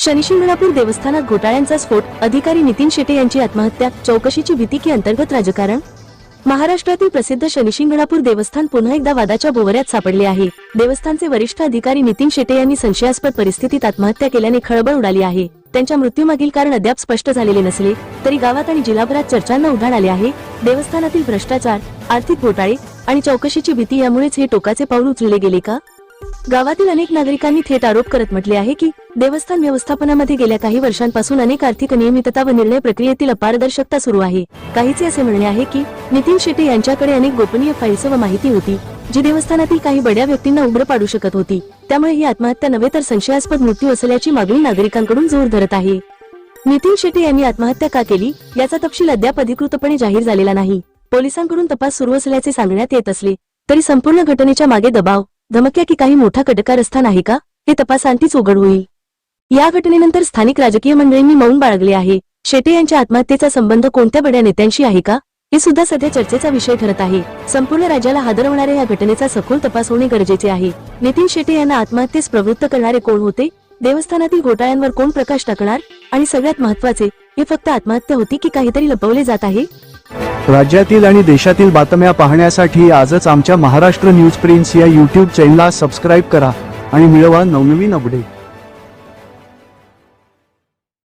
शनिशिंगणापूर देवस्थानात घोटाळ्यांचा स्फोट अधिकारी नितीन शेटे यांची आत्महत्या चौकशीची भीती की अंतर्गत राजकारण? महाराष्ट्रातील प्रसिद्ध शनिशिंगणापूर देवस्थान पुन्हा एकदा वादाच्या भोवऱ्यात सापडले आहे. देवस्थानचे वरिष्ठ अधिकारी नितीन शेटे यांनी संशयास्पद परिस्थितीत आत्महत्या केल्याने खळबळ उडाली आहे. त्यांच्या मृत्यूमागील कारण अद्याप स्पष्ट झालेले नसले तरी गावात आणि जिल्हाभरात चर्चांना उधाण आले आहे. देवस्थानातील भ्रष्टाचार आर्थिक घोटाळे आणि चौकशीची भीती यामुळेच हे टोकाचे पाऊल उचलले गेले का? गावातील अनेक नागरिकांनी थेट आरोप करत म्हटले आहे की देवस्थान व्यवस्थापनामध्ये गेल्या काही वर्षांपासून अनेक आर्थिक अनियमितता व निर्णय प्रक्रियेतील अपारदर्शकता सुरू आहे. काहीचे असे म्हणणे आहे की नितीन शेट्टी यांच्याकडे अनेक गोपनीय फाईल्स व माहिती होती जी देवस्थानातील काही बड्या व्यक्तींना उघड पाडू शकत होती. त्यामुळे ही आत्महत्या नव्हे तर संशयास्पद मृत्यू असल्याची मागणी नागरिकांकडून जोर धरत आहे. नितीन शेट्टी यांनी आत्महत्या का केली याचा तपशील अद्याप अधिकृतपणे जाहीर झालेला नाही. पोलिसांकडून तपास सुरू असल्याचे सांगण्यात येत असले तरी संपूर्ण घटनेच्या मागे दबाव धमक्या की काही मोठा कटकारस्थान आहे का हे तपासांतीच उघड होईल. या घटनेनंतर स्थानिक राजकीय मंडळींनी मौन बाळगले आहे. शेटे यांच्या आत्महत्येचा संबंध कोणत्या बड्या नेत्यांशी आहे का? हे सुद्धा सध्या चर्चेचा विषय ठरत आहे. संपूर्ण राज्याला हादरवणाऱ्या या घटनेचा सखोल तपास होणे गरजेचे आहे. नितीन शेटे यांना आत्महत्येस प्रवृत्त करणारे कोण होते? देवस्थानातील घोटाळ्यांवर कोण प्रकाश टाकणार? आणि सगळ्यात महत्त्वाचे हे फक्त आत्महत्या होती की काहीतरी लपवले जात आहे? राज्यातील आणि देशातील बातम्या पाहण्यासाठी आजच आमच्या महाराष्ट्र न्यूज प्रिन्स या यूट्यूब चॅनलला सबस्क्राईब करा आणि मिळवा नवनवीन अपडेट